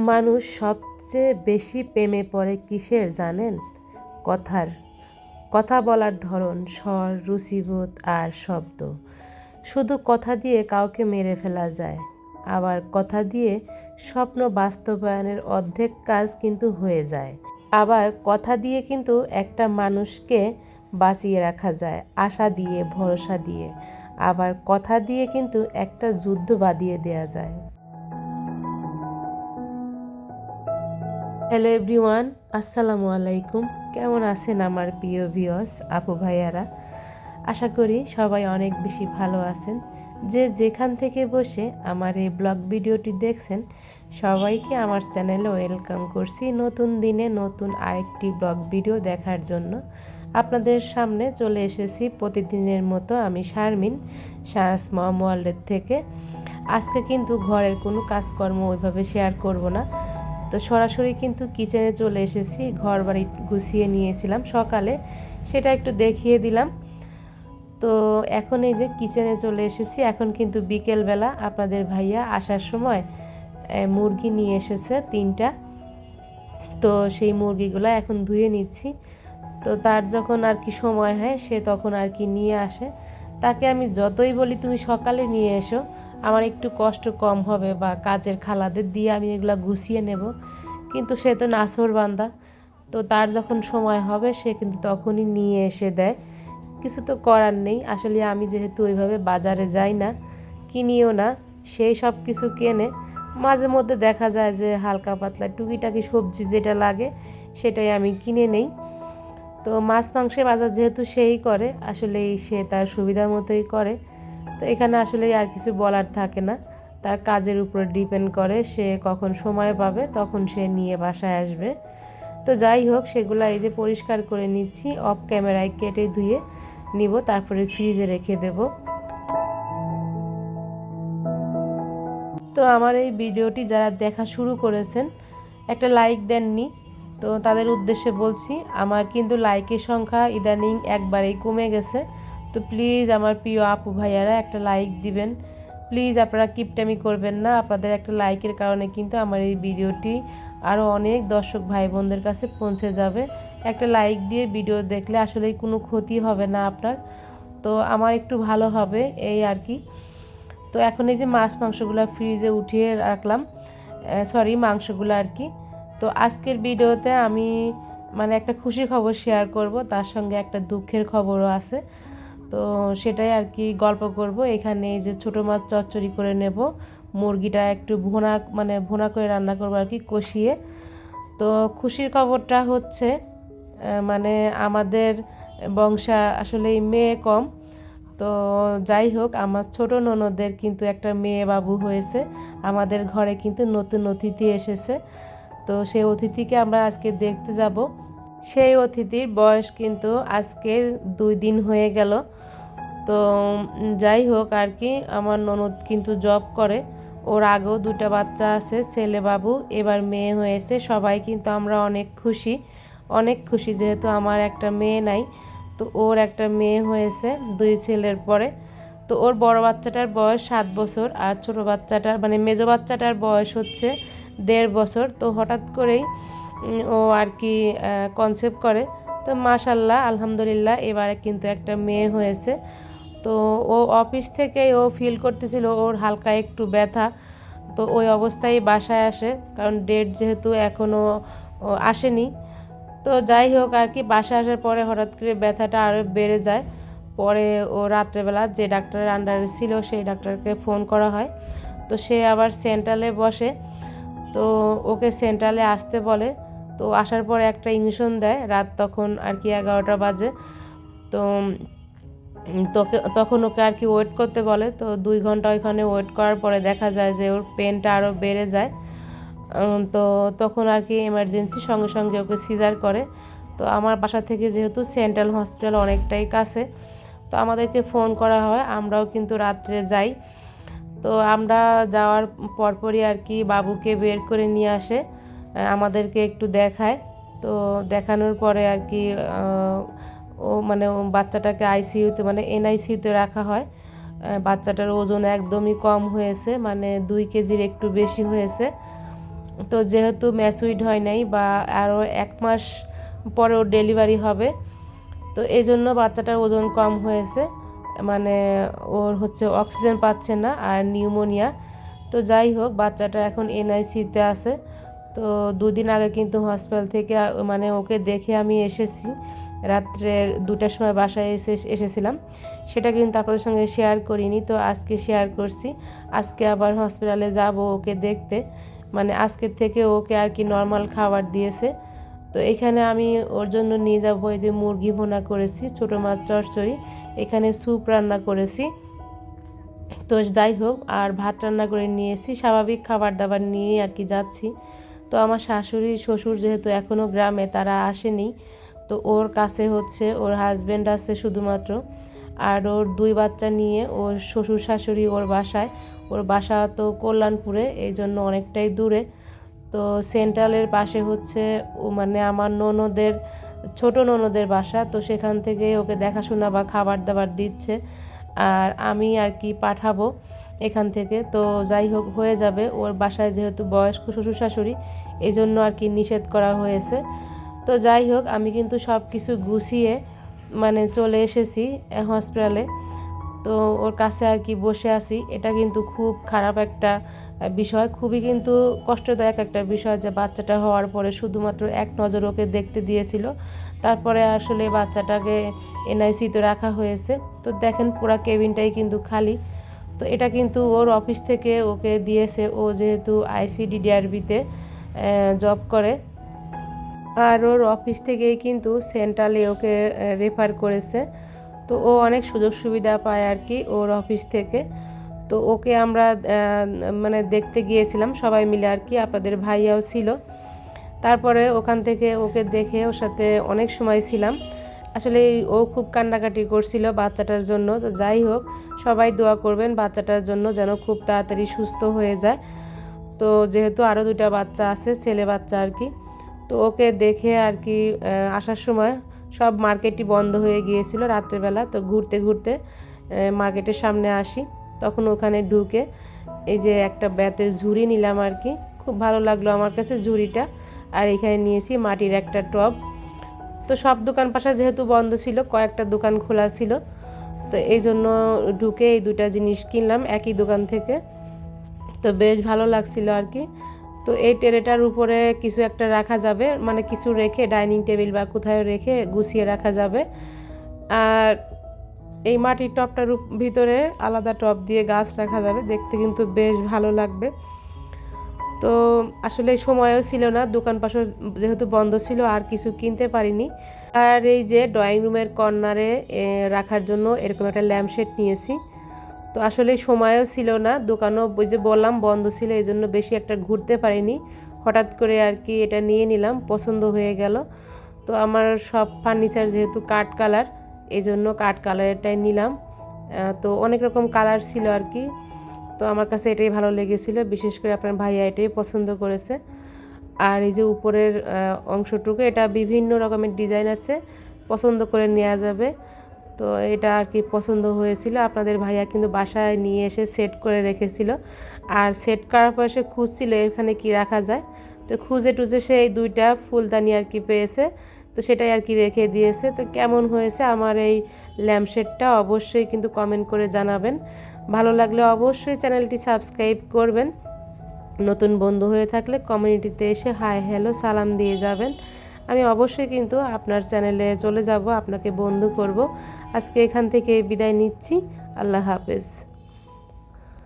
মানুষ সবচেয়ে বেশি প্রেমে পড়ে কিসের জানেন? কথার, কথা বলার ধরন, স্বর, রুচিবোধ আর শব্দ। শুধু কথা দিয়ে কাউকে মেরে ফেলা যায়, আবার কথা দিয়ে স্বপ্ন বাস্তবায়নের অর্ধেক কাজ কিন্তু হয়ে যায়। আবার কথা দিয়ে কিন্তু একটা মানুষকে বাঁচিয়ে রাখা যায়, আশা দিয়ে, ভরসা দিয়ে। আবার কথা দিয়ে কিন্তু একটা যুদ্ধ বাঁধিয়ে দেওয়া যায়। হ্যালো এভরিওয়ান আসসালামু আলাইকুম। কেমন আছেন আমার প্রিয় ভিওস আপু ভাইয়ারা? আশা করি সবাই অনেক বেশি ভালো আছেন। যে যেখান থেকে বসে আমার এই ব্লগ ভিডিওটি দেখছেন, সবাইকে আমার চ্যানেলে ওয়েলকাম করছি নতুন দিনে নতুন আরেকটি ব্লগ ভিডিও দেখার জন্য। আপনাদের সামনে চলে এসেছি প্রতিদিনের মতো আমি শারমিন শাহস মম ওয়ার্ল্ডের থেকে। আজকে কিন্তু ঘরের কোনো কাজকর্ম ওইভাবে শেয়ার করব না। তো সরাসরি কিন্তু কিচেনে চলে এসেছি ঘর বাড়ি গুছিয়ে নিয়েছিলাম সকালে, সেটা একটু দেখিয়ে দিলাম। তো এখন এই যে কিচেনে চলে এসেছি, এখন কিন্তু বিকেলবেলা আপনাদের ভাইয়া আসার সময় মুরগি নিয়ে এসেছে তিনটা। তো সেই মুরগিগুলো এখন ধুয়ে নিচ্ছি। তো তার যখন আর কি সময় হয়, সে তখন আর কি নিয়ে আসে। তাকে আমি যতই বলি, তুমি সকালে নিয়ে এসো। আমার একটু কষ্ট কম হবে বা কাজের খালাদের দিয়ে আমি এগুলো গুছিয়ে নেব। কিন্তু সে তো নাসর বান্দা। তো তার যখন সময় হবে, সে কিন্তু তখনই নিয়ে এসে দেয়। কিছু তো করার নেই। আসলে আমি যেহেতু ওইভাবে বাজারে যাই না, কিনিও না, সেই সব কিছু কেনে। মাঝে মধ্যে দেখা যায় যে হালকা পাতলা টুকিটাকি সবজি যেটা লাগে, সেটাই আমি কিনে নেই। তো মাছ মাংসের বাজার যেহেতু সেই করে আসলে সে তার সুবিধা মতোই করে। তো এখানে আসলে আর কিছু বলার থাকে না। তার কাজের উপর ডিপেন্ড করে সে কখন সময় পাবে, তখন সে নিয়ে বাসায় আসবে। তো যাই হোক, সেগুলো এই যে পরিষ্কার করে নিচ্ছি অফ ক্যামেরায় কেটে ধুয়ে নিব, তারপরে ফ্রিজে রেখে দেব। তো আমার এই ভিডিওটি যারা দেখা শুরু করেছেন, একটা লাইক দেননি। তো তাদের উদ্দেশ্যে বলছি, আমার কিন্তু লাইকের সংখ্যা ইদানিং একবারেই কমে গেছে। তো প্লিজ আমার প্রিয় আপু ভাইয়ারা, একটা লাইক দিবেন। প্লিজ আপনারা কিপটামি করবেন না, আপনাদের একটা লাইকের কারণে কিন্তু আমার এই ভিডিওটি আরও অনেক দর্শক ভাই বোনদের কাছে পৌঁছে যাবে। একটা লাইক দিয়ে ভিডিও দেখলে আসলে কোনো ক্ষতি হবে না আপনার। তো আমার একটু ভালো হবে এই আর কি। তো এখন এই যে মাছ মাংসগুলো ফ্রিজে উঠিয়ে রাখলাম সরি মাংসগুলো আর কি। তো আজকের ভিডিওতে আমি মানে একটা খুশির খবর শেয়ার করব, তার সঙ্গে একটা দুঃখের খবরও আছে। তো সেটাই আর কি গল্প করব। এখানে এই যে ছোটো মাছ চচ্চড়ি করে নেব। মুরগিটা একটু ভোনা মানে ভোনা করে রান্না করব আর কি, কষিয়ে। তো খুশির খবরটা হচ্ছে মানে আমাদের বংশা আসলে মেয়ে কম। তো যাই হোক, আমার ছোট ননদের কিন্তু একটা মেয়ে বাবু হয়েছে। আমাদের ঘরে কিন্তু নতুন অতিথি এসেছে। তো সেই অতিথিকে আমরা আজকে দেখতে যাব। সেই অতিথির বয়স কিন্তু আজকে দুই দিন হয়ে গেল। তো যাই হোক আর কি, আমার ননদ কিন্তু জব করে। ওর আগেও দুটা বাচ্চা আছে, ছেলে বাবু, এবার মেয়ে হয়েছে, সবাই কিন্তু আমরা অনেক খুশি। অনেক খুশি যেহেতু আমার একটা মেয়ে নাই, তো ওর একটা মেয়ে হয়েছে দুই ছেলের পরে। তো ওর বড় বাচ্চাটার বয়স সাত বছর, আর ছোট বাচ্চাটার মানে মেজো বাচ্চাটার বয়স হচ্ছে দেড় বছর। তো হঠাৎ করেই ও আর কি কনসেপ্ট করে। তো মাশাল্লাহ, আলহামদুলিল্লাহ, এবারে কিন্তু একটা মেয়ে হয়েছে। তো ও অফিস থেকে ও ফিল করতেছিল ওর হালকা একটু ব্যথা। তো ওই অবস্থায় বাসায় আসে, কারণ ডেট যেহেতু এখনও আসেনি। তো যাই হোক, আর কি, বাসায় আসার পরে হঠাৎ করে ব্যথাটা আরও বেড়ে যায়। পরে ও রাত্রেবেলা যে ডাক্তারের আন্ডারে ছিল, সেই ডাক্তারকে ফোন করা হয়। তো সে আবার সেন্ট্রালে বসে। তো ওকে সেন্ট্রালে আসতে বলে। তো আসার পরে একটা ইঞ্জেকশন দেয়, রাত তখন আর কি এগারোটা বাজে। তো তোকে, তখন ওকে আর কি ওয়েট করতে বলে। তো দুই ঘণ্টা ওইখানে ওয়েট করার পরে দেখা যায় যে ওর পেনটা আরও বেড়ে যায়। তো তখন আর কি এমার্জেন্সি সঙ্গে সঙ্গে ওকে সিজার করে। তো আমার বাসা থেকে যেহেতু সেন্ট্রাল হসপিটাল অনেকটাই কাছে, তো আমাদেরকে ফোন করা হয়। আমরাও কিন্তু রাত্রে যাই। তো আমরা যাওয়ার পরপরই আর কি বাবুকে বের করে নিয়ে আসে আমাদেরকে একটু দেখায়। তো দেখানোর পরে আর কি ও মানে বাচ্চাটাকে আইসিইউতে মানে এনআইসিউতে রাখা হয়। বাচ্চাটার ওজন একদমই কম হয়েছে মানে দুই কেজির একটু বেশি হয়েছে। তো যেহেতু ম্যাসুইড হয় নাই বা আরও এক মাস পরে ওর ডেলিভারি হবে, তো এই জন্য বাচ্চাটার ওজন কম হয়েছে। মানে ওর হচ্ছে অক্সিজেন পাচ্ছে না আর নিউমোনিয়া। তো যাই হোক, বাচ্চাটা এখন এনআইসিতে আছে। তো দুদিন আগে কিন্তু হসপিটাল থেকে মানে ওকে দেখে আমি এসেছি। রাত্রের দুটার সময় বাসায় এসে এসেছিলাম। সেটা কিন্তু আপনাদের সঙ্গে শেয়ার করিনি, তো আজকে শেয়ার করছি। আজকে আবার হসপিটালে যাব ওকে দেখতে। মানে আজকের থেকে ওকে আর কি নর্মাল খাবার দিয়েছে। তো এখানে আমি ওর জন্য নিয়ে যাব এই যে মুরগি ভোনা করেছি, ছোটো মাছ চচ্চড়ি এখানে স্যুপ রান্না করেছি। তো যাই হোক, আর ভাত রান্না করে নিয়েছি। স্বাভাবিক খাবার দাবার নিয়ে আর কি যাচ্ছি। তো আমার শাশুড়ি, শ্বশুর যেহেতু এখনও গ্রামে, তারা আসেনি। তো ওর কাছে হচ্ছে ওর হাজব্যান্ড আছে শুধুমাত্র। আর ওর দুই বাচ্চা নিয়ে ওর শ্বশুর শাশুড়ি ওর বাসায়। ওর বাসা তো কল্যাণপুরে, এই জন্য অনেকটাই দূরে। তো সেন্ট্রালের পাশে হচ্ছে ও মানে আমার ননদের, ছোট ননদের বাসা। তো সেখান থেকে ওকে দেখাশোনা বা খাবার দাবার দিচ্ছে। আর আমি আর কি পাঠাবো এখান থেকে। তো যাই হোক, হয়ে যাবে। ওর বাসায় যেহেতু বয়স্ক শ্বশুর শাশুড়ি, এই জন্য আর কি নিষেধ করা হয়েছে। তো যাই হোক, আমি কিন্তু সব কিছু গুছিয়ে মানে চলে এসেছি হসপিটালে। তো ওর কাছে আর কি বসে আছি। এটা কিন্তু খুব খারাপ একটা বিষয়, খুবই কিন্তু কষ্টদায়ক একটা বিষয় যে বাচ্চাটা হওয়ার পরে শুধুমাত্র এক নজর ওকে দেখতে দিয়েছিল। তারপরে আসলে বাচ্চাটাকে এনআইসিতে রাখা হয়েছে। তো দেখেন পুরো কেবিনটাই কিন্তু খালি। তো এটা কিন্তু ওর অফিস থেকে ওকে দিয়েছে। ও যেহেতু আইসিডিডিআরবিতে জব করে। আর ওর অফিস থেকেই কিন্তু সেন্ট্রালে ওকে রেফার করেছে। তো ও অনেক সুযোগ সুবিধা পায় আর কি ওর অফিস থেকে। তো ওকে আমরা মানে দেখতে গিয়েছিলাম সবাই মিলে আর কি, আপনাদের ভাইয়াও ছিল। তারপরে ওখান থেকে ওকে দেখে ওর সাথে অনেক সময় ছিলাম। আসলে ও খুব কান্নাকাটি করছিল বাচ্চাটার জন্য। তো যাই হোক, সবাই দোয়া করবেন বাচ্চাটার জন্য যেন খুব তাড়াতাড়ি সুস্থ হয়ে যায়। তো যেহেতু আরও দুটা বাচ্চা আছে, ছেলে বাচ্চা আর কি তো ওকে দেখে আর কি আসার সময় সব মার্কেটই বন্ধ হয়ে গিয়েছিল রাত্রেবেলা। তো ঘুরতে ঘুরতে মার্কেটের সামনে আসি। তখন ওখানে ঢুকে এই যে একটা ব্যাতের ঝুড়ি নিলাম আর কি। খুব ভালো লাগল আমার কাছে ঝুড়িটা। আর এখানে নিয়েছি মাটির একটা টব। তো সব দোকান পাশা যেহেতু বন্ধ ছিল, কয়েকটা দোকান খোলা ছিল। তো এই জন্য ঢুকে এই দুটা জিনিস কিনলাম একই দোকান থেকে। তো বেশ ভালো লাগছিল আর কি। তো এই টেরেটার উপরে কিছু একটা রাখা যাবে মানে কিছু রেখে ডাইনিং টেবিল বা কোথায় রেখে গুছিয়ে রাখা যাবে। আর এই মাটির টপটার ভিতরে আলাদা টপ দিয়ে গাছ রাখা যাবে, দেখতে কিন্তু বেশ ভালো লাগবে। তো আসলে সময়ও ছিল না, দোকান পাশে যেহেতু বন্ধ ছিল, আর কিছু কিনতে পারিনি। আর এই যে ড্রয়িং রুমের কর্নারে রাখার জন্য এরকম একটা ল্যাম্পশেড নিয়েছি। তো আসলে সময়ও ছিল না, দোকানও ওই যে বললাম বন্ধ ছিল এই জন্য বেশি একটা ঘুরতে পারিনি। হঠাৎ করে আর কি এটা নিয়ে নিলাম, পছন্দ হয়ে গেল। তো আমার সব ফার্নিচার যেহেতু কাঠ কালার এই জন্য কাঠ কালারেরটাই নিলাম। তো অনেক রকম কালার ছিল আর কি। তো আমার কাছে এটাই ভালো লেগেছিল, বিশেষ করে আপনার ভাইয়া এটাই পছন্দ করেছে। আর এই যে উপরের অংশটুকু, এটা বিভিন্ন রকমের ডিজাইন আছে, পছন্দ করে নেওয়া যাবে। তো এটা আর কি পছন্দ হয়েছিল। আপনাদের ভাইয়া কিন্তু বাসায় নিয়ে এসে সেট করে রেখেছিল। আর সেট করার পর সে খুঁজছিল এখানে কি রাখা যায়। তো খুঁজে টুজে সে এই দুইটা ফুলদানি আর কি পেয়েছে। তো সেটাই আর কি রেখে দিয়েছে। তো কেমন হয়েছে আমার এই ল্যাম্পশেডটা অবশ্যই কিন্তু কমেন্ট করে জানাবেন। ভালো লাগলে অবশ্যই চ্যানেলটি সাবস্ক্রাইব করবেন। নতুন বন্ধু হয়ে থাকলে কমিউনিটিতে এসে হাই হ্যালো সালাম দিয়ে যাবেন। আমি অবশ্যই কিন্তু আপনার চ্যানেলে চলে যাব, আপনাকে বন্ধু করব। আজকে এখান থেকে বিদায় নিচ্ছি। আল্লাহ হাফেজ।